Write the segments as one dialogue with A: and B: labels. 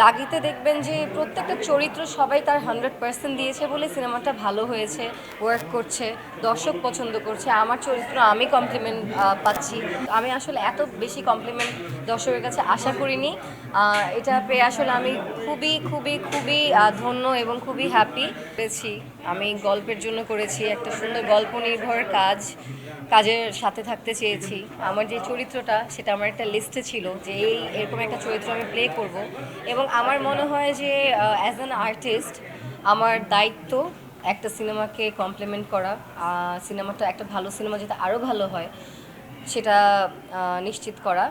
A: দাগিতে দেখবেন যে প্রত্যেকটা চরিত্র সবাই তার হান্ড্রেড পার্সেন্ট দিয়েছে বলে সিনেমাটা ভালো হয়েছে ওয়ার্ক করছে, দর্শক পছন্দ করছে, আমার চরিত্র আমি কমপ্লিমেন্ট পাচ্ছি। আমি আসলে এত বেশি কমপ্লিমেন্ট দর্শকের কাছে আশা করিনি। এটা পেয়ে আসলে আমি খুবই খুবই খুবই ধন্য এবং খুবই হ্যাপি পেয়েছি। আমি গল্পের জন্য করেছি, একটা সুন্দর গল্প নির্ভর কাজ, কাজের সাথে থাকতে চেয়েছি। আমার যে চরিত্রটা, সেটা আমার একটা লিস্টে ছিল যে এই এরকম একটা চরিত্র আমি প্লে করব এবং আমার মনে হয় যে অ্যাজ অ্যান আর্টিস্ট আমার দায়িত্ব একটা সিনেমাকে কমপ্লিমেন্ট করা। সিনেমাটা একটা ভালো সিনেমা যেটা আরও ভালো হয়, সেটা নিশ্চিত করা।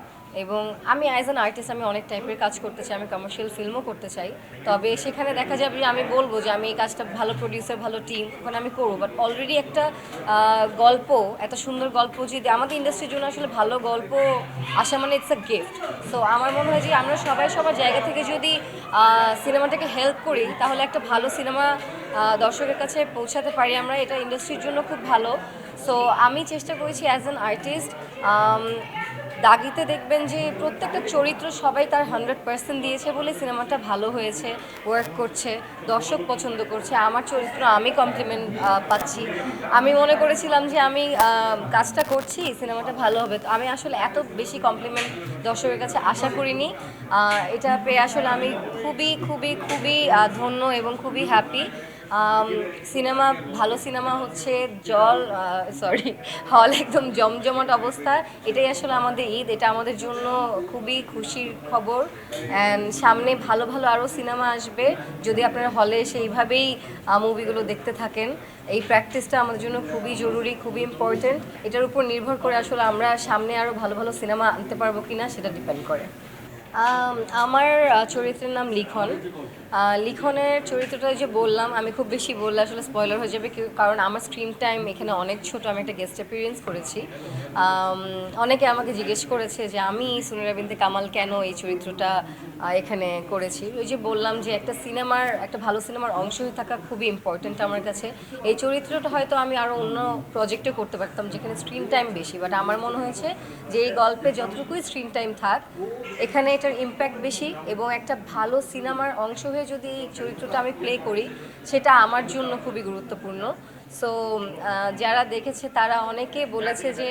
A: এবং আমি অ্যাজ অ্যান আর্টিস্ট আমি অনেক টাইপের কাজ করতে চাই, আমি কমার্শিয়াল ফিল্মও করতে চাই। তবে সেখানে দেখা যাবে যে আমি বলব যে আমি এই কাজটা ভালো প্রডিউসার ভালো টিম ওখানে আমি করব। বাট অলরেডি একটা গল্প, একটা সুন্দর গল্প যদি আমাদের ইন্ডাস্ট্রির জন্য আসলে ভালো গল্প আসা মানে ইটস আ গিফট সো আমার মনে হয় যে আমরা সবাই সবার জায়গা থেকে যদি সিনেমাটাকে হেল্প করি, তাহলে একটা ভালো সিনেমা দর্শকের কাছে পৌঁছাতে পারি আমরা। এটা ইন্ডাস্ট্রির জন্য খুব ভালো। সো আমি চেষ্টা করেছি অ্যাজ অ্যান আর্টিস্ট দাগিতে দেখবেন যে প্রত্যেকটা চরিত্র সবাই তার হান্ড্রেড পার্সেন্ট দিয়েছে বলে সিনেমাটা ভালো হয়েছে ওয়ার্ক করছে, দর্শক পছন্দ করছে, আমার চরিত্র আমি কমপ্লিমেন্ট পাচ্ছি। আমি মনে করেছিলাম যে আমি কাজটা করছি, সিনেমাটা ভালো হবে। তো আমি আসলে এত বেশি কমপ্লিমেন্ট দর্শকের কাছে আশা করিনি। এটা পেয়ে আসলে আমি খুবই খুবই খুবই ধন্য এবং খুবই হ্যাপি সিনেমা ভালো সিনেমা হচ্ছে জল সরি হল একদম জমজমাট অবস্থা। এটাই আসলে আমাদের ঈদ, এটা আমাদের জন্য খুবই খুশির খবর। সামনে ভালো ভালো আরও সিনেমা আসবে। যদি আপনারা হলে সেইভাবেই মুভিগুলো দেখতে থাকেন, এই প্র্যাকটিসটা আমাদের জন্য খুবই জরুরি, খুবই ইম্পর্ট্যান্ট এটার উপর নির্ভর করে আসলে আমরা সামনে আরও ভালো ভালো সিনেমা আনতে পারব কিনা, সেটা ডিপেন্ড করে। আমার চরিত্রের নাম লিখন। লিখনের চরিত্রটা যে বললাম, আমি খুব বেশি বললে আসলে স্পয়লার হয়ে যাবে কারণ আমার স্ক্রিন টাইম এখানে অনেক ছোট, আমি একটা গেস্ট অ্যাপিরিয়েন্স করেছি। অনেকে আমাকে জিজ্ঞেস করেছে যে আমি সুনীরা বিনতে কামাল কেন এই চরিত্রটা এখানে করেছি? ওই যে বললাম যে একটা সিনেমার একটা ভালো সিনেমার অংশ হয়ে থাকা খুবই ইম্পর্ট্যান্ট আমার কাছে। এই চরিত্রটা হয়তো আমি আরও অন্য প্রজেক্টে করতে পারতাম, যেখানে স্ক্রিন টাইম বেশি। বাট আমার মনে হয়েছে যে এই গল্পে যতটুকুই স্ক্রিন টাইম থাক, এখানে এটার ইম্প্যাক্ট বেশি এবং একটা ভালো সিনেমার অংশ হয়ে যদি এই চরিত্রটা আমি প্লে করি, সেটা আমার জন্য খুবই গুরুত্বপূর্ণ। সো যারা দেখেছে তারা অনেকে বলেছে যে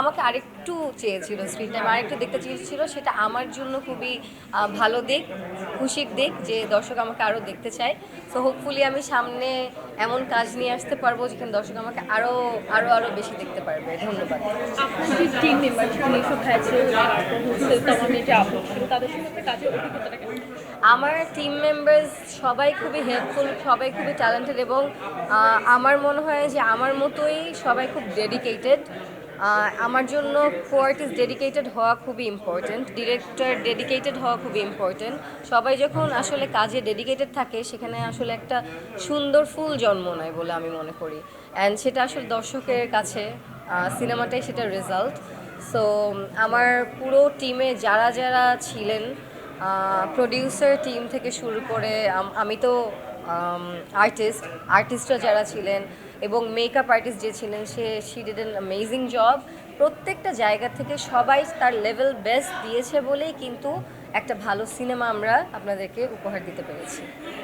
A: আমাকে আরেকটু চেয়েছিল স্ক্রিন টাইম আরেকটু দেখতে চেয়েছিল সেটা আমার জন্য খুবই ভালো দিক খুশির দিক যে দর্শক আমাকে আরও দেখতে চায়। সো হোপফুলি আমি সামনে এমন কাজ নিয়ে আসতে পারব যেখানে দর্শক আমাকে আরও আরও আরও বেশি দেখতে পারবে। ধন্যবাদ।
B: টিম মেম্বার তাদের সঙ্গে কাজের অভিজ্ঞতাটা
A: আমার টিম মেম্বার্স সবাই খুবই হেল্পফুল সবাই খুবই ট্যালেন্টেড এবং আমার মনে হয় যে আমার মতোই সবাই খুব ডেডিকেটেড আমার জন্য কোয়ার্টিস ডেডিকেটেড হওয়া খুবই ইম্পর্ট্যান্ট ডিরেক্টর ডেডিকেটেড হওয়া খুবই ইম্পর্টেন্ট সবাই যখন আসলে কাজে ডেডিকেটেড থাকে, সেখানে আসলে একটা সুন্দর ফুল জন্ম নেয় বলে আমি মনে করি। অ্যান্ড সেটা আসলে দর্শকের কাছে সিনেমাটাই সেটা রেজাল্ট সো আমার পুরো টিমে যারা যারা ছিলেন প্রডিউসার টিম থেকে শুরু করে, আমি তো আর্টিস্ট আর্টিস্টরা যারা ছিলেন এবং মেকআপ আর্টিস্ট যে ছিলেন, সে she did an amazing job প্রত্যেকটা জায়গা থেকে সবাই তার লেভেল বেস্ট দিয়েছে বলেই কিন্তু একটা ভালো সিনেমা আমরা আপনাদেরকে উপহার দিতে পেরেছি।